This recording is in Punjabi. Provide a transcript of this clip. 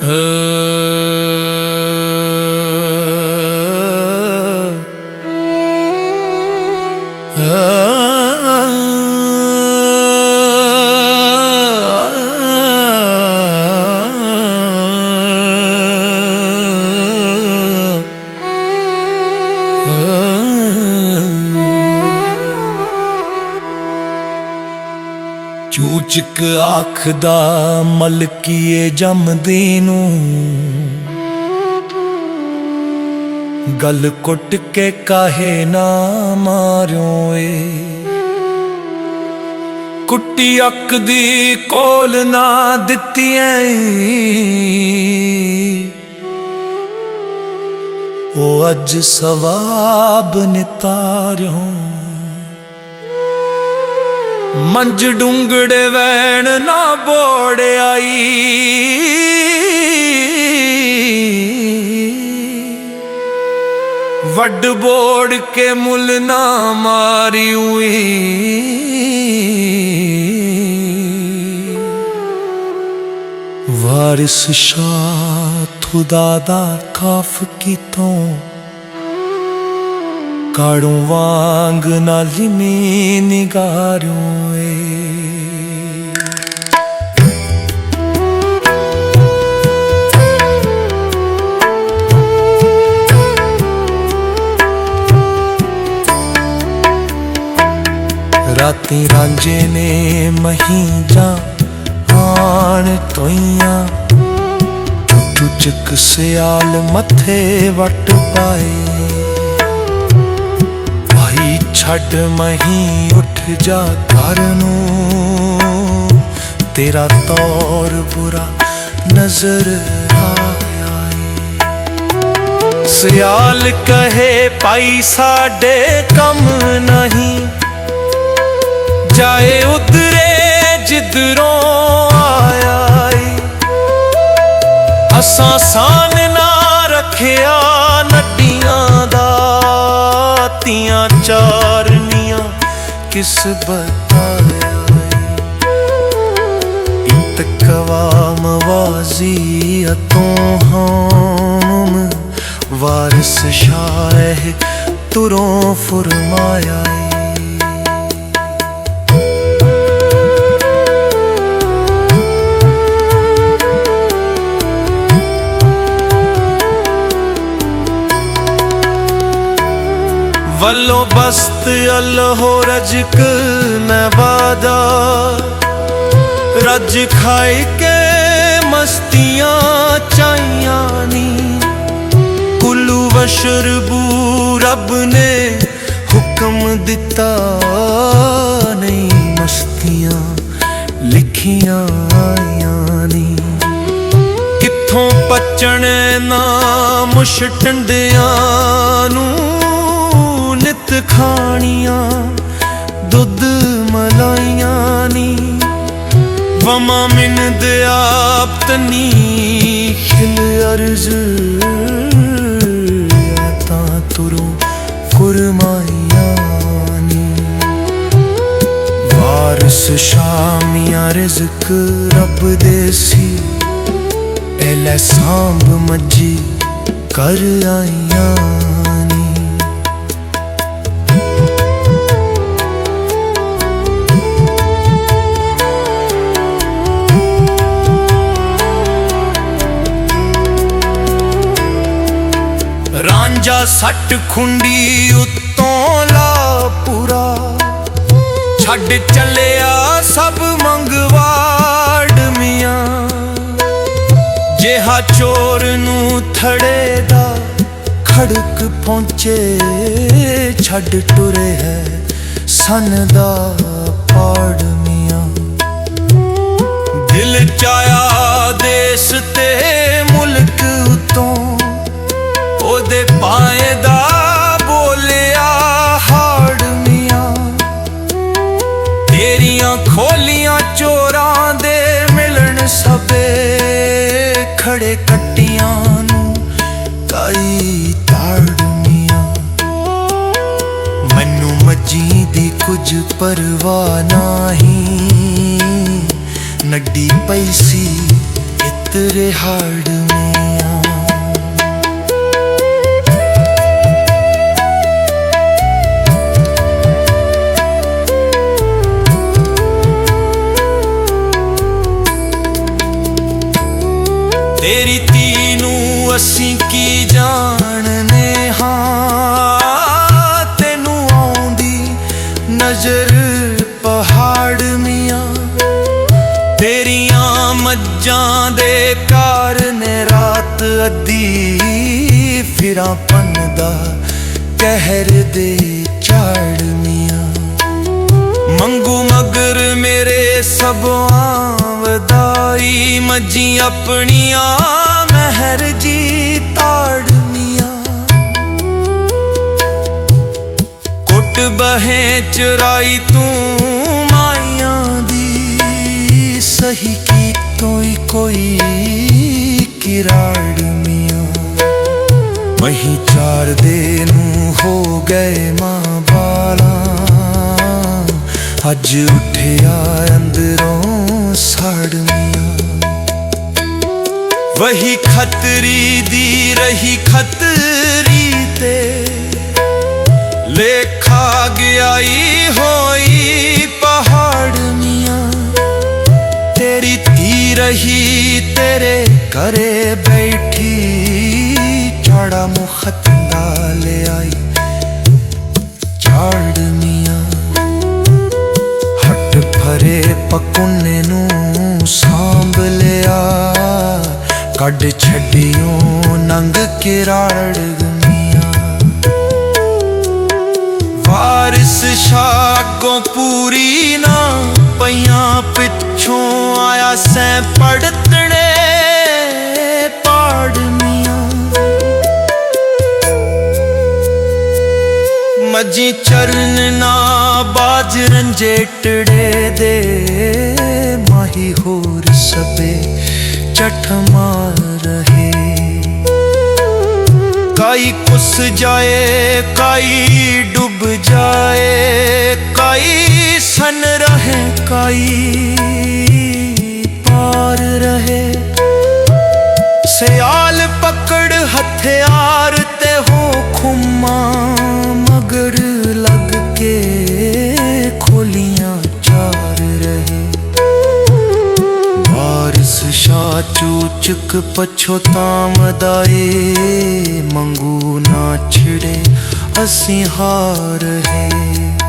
Uh. ਚੂਚਕ ਆਖਦਾ ਮਲਕੀਏ ਜੰਮਦੀ ਨੂੰ ਗਲ ਕੁੱਟ ਕੇ ਕਾਹੇ ਨਾ ਮਾਰਿਓ ਏ। ਕੁੱਟੀ ਅੱਕ ਦੀ ਕੋਲ ਨਾ ਦਿੱਤੀ ਉਹ ਅੱਜ ਸਵਾਬ ਨਿਤਾਰਿਓ। ਮੰਜ ਡੁੰਗੜੇ ਵੈਣ ਨਾ ਬੋੜ ਆਈ। ਵੱਡ ਬੋੜ ਕੇ ਮੁੱਲ ਨਾ ਮਾਰੀ ਉਈ ਵਾਰਿਸ ਸ਼ਾਹ ਖੁਦਾ ਦਾ ਕਾਫ ਕੀਤੋਂ ਕਾੜੂ ਵਾਂਗ ਨਾਲ ਮੀ ਨਿਗਾਰਿਓ ਏ। ਰਾਤੀ ਰਾਂਝੇ ਨੇ ਮਹੀਜਾਂ ਆਣ ਤੋਈਆਂ। ਟੁਚਕ ਸਿਆਲ ਮੱਥੇ ਵਟ ਪਾਏ। ਛੱਡ ਮਹੀਂ ਉੱਠ ਜਾ ਘਰ ਨੂੰ। ਤੇਰਾ ਤੌਰ ਬੁਰਾ ਨਜ਼ਰ ਆਇਆ ਏ। ਸਿਆਲ ਕਹੇ ਭਾਈ ਸਾਡੇ ਕੰਮ ਨਹੀਂ। ਜਾਏ ਉਧਰੇ ਜਿੱਧਰੋਂ ਆਇਆ ਏ। ਅਸਾਂ ਸਾਨ ਨਾ ਰੱਖਿਆ ਕਿਸ ਬਤਾਇਆ ਇਤਕਵਾ ਮਵਾਜ਼ੀ ਅਤੋਂ ਹਮ ਵਾਰਿਸ ਸ਼ਾਹ ਤੁਰੋਂ ਫਰਮਾਇਆ ਏ ਵੱਲੋਂ ਬਸਤ ਅੱਲਹੋ ਰਜਕ ਮੈਂ ਵਾਦਾ। ਰੱਜ ਖਾਈ ਕੇ ਮਸਤੀਆਂ ਚਾਈਆਂ ਨੀ। ਕੁਲੂ ਵਸ਼ਰਬੂ ਰੱਬ ਨੇ ਹੁਕਮ ਦਿੱਤਾ ਨਹੀਂ ਮਸਤੀਆਂ ਲਿਖੀਆਂ ਆਈਆਂ ਨੀ। ਕਿੱਥੋਂ ਪਚਣ ਨਾ ਮੁਸ਼ ਨੂੰ ਖਾਣੀਆਂ, ਦੁੱਧ ਮਲਾਈਆਂ ਨੀ। ਵਮਾ ਮਿਨ ਦਿਆਪਤਨੀ ਖਿਲ ਅਰਜ਼। ਤਾਂ ਤੁਰੂ ਫੁਰਮਾਈਆਂ ਨੀ। ਵਾਰਿਸ ਸ਼ਾਮੀਆਂ ਰਿਜ਼ਕ ਰੱਬ ਦੇ ਸੀ। ਪਹਿਲੇ ਸਾਂਭ ਮੱਜੀ ਕਰ ਆਈਆਂ ਨੀ ਸੱਟ ਖੁੰਡੀ ਉੱਤੋਂ ਲਾ ਪੂਰਾ ਛੱਡ ਚੱਲਿਆ ਸਭ ਮੰਗਵਾੜ ਮੀਆਂ। ਜਿਹਾ ਚੋਰ ਨੂੰ ਥੜੇ ਦਾ ਖੜਕ ਪਹੁੰਚੇ, ਛੱਡ ਟੁਰੇ ਹੈ ਸਨ ਦਾ ਪਾੜ ਮੀਆਂ। ਦਿਲ ਚਾਇਆ ਦੇਸ ਤੇ ਮੁਲਕ ਤੋਂ ਉਹਦੇ ਪਾਏ ਦਾ ਬੋਲਿਆ, ਹਾੜ ਮੀਆਂ। ਤੇਰੀਆਂ ਖੋਲੀਆਂ ਚੋਰਾਂ ਦੇ ਮਿਲਣ ਸਭੇ ਖੜੇ ਕੱਟੀਆਂ ਨੂੰ ਕਾਈ ਤਾੜਨੀਆਂ ਮੈਨੂੰ ਮੱਜੀ ਦੀ ਕੁਝ ਪਰਵਾਹ ਨਹੀਂ, ਨੱਡੀ ਪਈ ਸੀ ਇਤਰੇ ਹਾੜ ਮੀਆਂ। ਤੇਰੀ ਤੀ ਨੂੰ ਅਸੀਂ ਕੀ ਜਾਣਨੇ ਹਾਂ? ਤੈਨੂੰ ਆਉਂਦੀ ਨਜ਼ਰ ਪਹਾੜ ਮੀਆਂ। ਤੇਰੀਆਂ ਮੱਝਾਂ ਦੇ ਕਾਰਨ ਰਾਤ ਅੱਧੀ ਫਿਰਾਂ ਪੰਨਦਾ ਕਹਿਰ ਦੇ ਝਾੜ ਮੀਆਂ। ਮੰਗੂ ਮਗਰ ਮੇਰੇ ਸਭਾਂ ਵਧਾਈ ਮੱਜੀ ਆਪਣੀਆਂ, ਮਹਿਰ ਜੀ ਤਾੜਨੀਆਂ। ਕੁੱਟ ਬਹੇ ਚਰਾਈ ਤੂੰ ਮਾਈਆਂ ਦੀ, ਸਹੀ ਕੀ ਤੋਈ ਕੋਈ ਕਿਰਾੜ ਮੀਆਂ ਮਹੀਂ ਚਾਰ ਦੇ ਨੂੰ ਹੋ ਗਏ ਮਾਂ ਬਾਲਾਂ, ਅੱਜ ਉੱਠਿਆ ਅੰਦਰੋਂ ਸਾੜ ਵਹੀ ਖਤਰੀ ਦੀ ਰਹੀ ਖਤਰੀ ਤੇ। ਲੇਖਾ ਗਿਆਈ ਹੋਈ ਪਹਾੜ ਮੀਆਂ ਤੇਰੀ ਧੀ ਰਹੀ ਤੇਰੇ ਘਰੇ ਬੈਠੀ। ਝਾੜਾ ਮੁਖਤੰਦਾ ਲੈ ਆਈ ਝਾੜ ਪਕੁੰਨੇ ਨੂੰ ਸਾਂਭ ਲਿਆ। ਕੱਢ ਛੱਡਿਓ, ਨੰਗ ਕਿਰਾੜ ਗਮੀਆਂ ਵਾਰਿਸ ਸ਼ਾਗੋਂ ਪੂਰੀ ਨਾ ਪਈਆਂ, ਪਿੱਛੋਂ ਆਇਆ ਸੈਂ ਪੜਤਣੇ ਪਾੜ ਮੀਆਂ। ਮੱਜੀ ਚਰਨ ਨਾ ਬਾਜ ਰੰਜੇਟੜੇ ਦੇ ਮਾਹੀ ਹੋਰ ਸਬੇ ਚਠ ਮਾਰ ਰਹੇ। ਕਾਈ ਕੁਸ ਜਾਏ, ਕਾਈ ਡੁੱਬ ਜਾਏ, ਕਾਈ ਸਨ ਰਹੇ, ਕਾਈ ਪਾਰ ਰਹੇ। ਸਿਆਲ ਪਕੜ ਹਥਿਆਰ ਵਾਰਿਸ ਸ਼ਾ ਚੂਚਕ ਪਛੋਤਾਵਦਾ ਏ ਮੰਗੂ ਨਾ ਛਿੜੇ ਅਸੀਂ ਹਾਰ ਹੈ